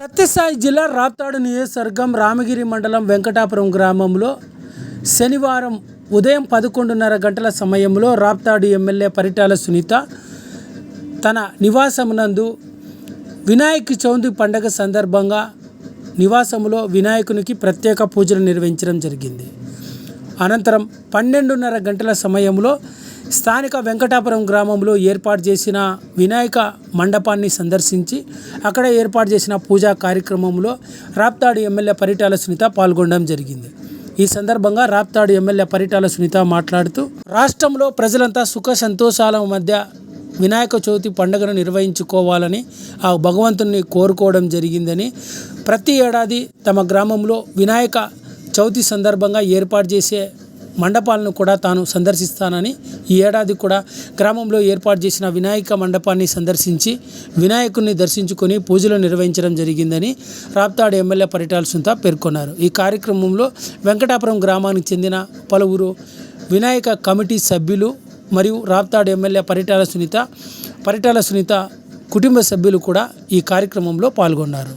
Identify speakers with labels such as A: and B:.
A: సత్యసాయి జిల్లా రాప్తాడు నియోజకవర్గం రామగిరి మండలం వెంకటాపురం గ్రామంలో శనివారం ఉదయం పదకొండున్నర గంటల సమయంలో రాప్తాడు ఎమ్మెల్యే పరిటాల సునీత తన నివాసమునందు వినాయక చవితి పండగ సందర్భంగా నివాసములో వినాయకునికి ప్రత్యేక పూజలు నిర్వహించడం జరిగింది. అనంతరం పన్నెండున్నర గంటల సమయంలో స్థానిక వెంకటాపురం గ్రామంలో ఏర్పాటు చేసిన వినాయక మండపాన్ని సందర్శించి అక్కడ ఏర్పాటు చేసిన పూజా కార్యక్రమంలో రాప్తాడు ఎమ్మెల్యే పరిటాల సునీత పాల్గొనడం జరిగింది. ఈ సందర్భంగా రాప్తాడు ఎమ్మెల్యే పరిటాల సునీత మాట్లాడుతూ రాష్ట్రంలో ప్రజలంతా సుఖ సంతోషాల మధ్య వినాయక చవితి పండుగను నిర్వహించుకోవాలని ఆ భగవంతుని కోరుకోవడం జరిగిందని ప్రతి ఏడాది తమ గ్రామంలో వినాయక చవితి సందర్భంగా ఏర్పాటు చేసే మండపాలను కూడా తాను సందర్శిస్తానని ఈ ఏడాది కూడా గ్రామంలో ఏర్పాటు చేసిన వినాయక మండపాన్ని సందర్శించి వినాయకుడిని దర్శించుకొని పూజలు నిర్వహించడం జరిగిందని రాప్తాడు ఎమ్మెల్యే పరిటాల సుంత పేర్కొన్నారు. ఈ కార్యక్రమంలో వెంకటాపురం గ్రామానికి చెందిన పలువురు వినాయక కమిటీ సభ్యులు మరియు రాప్తాడు ఎమ్మెల్యే పరిటాల సునీత పరిటాల సునీత కుటుంబ సభ్యులు కూడా ఈ కార్యక్రమంలో పాల్గొన్నారు.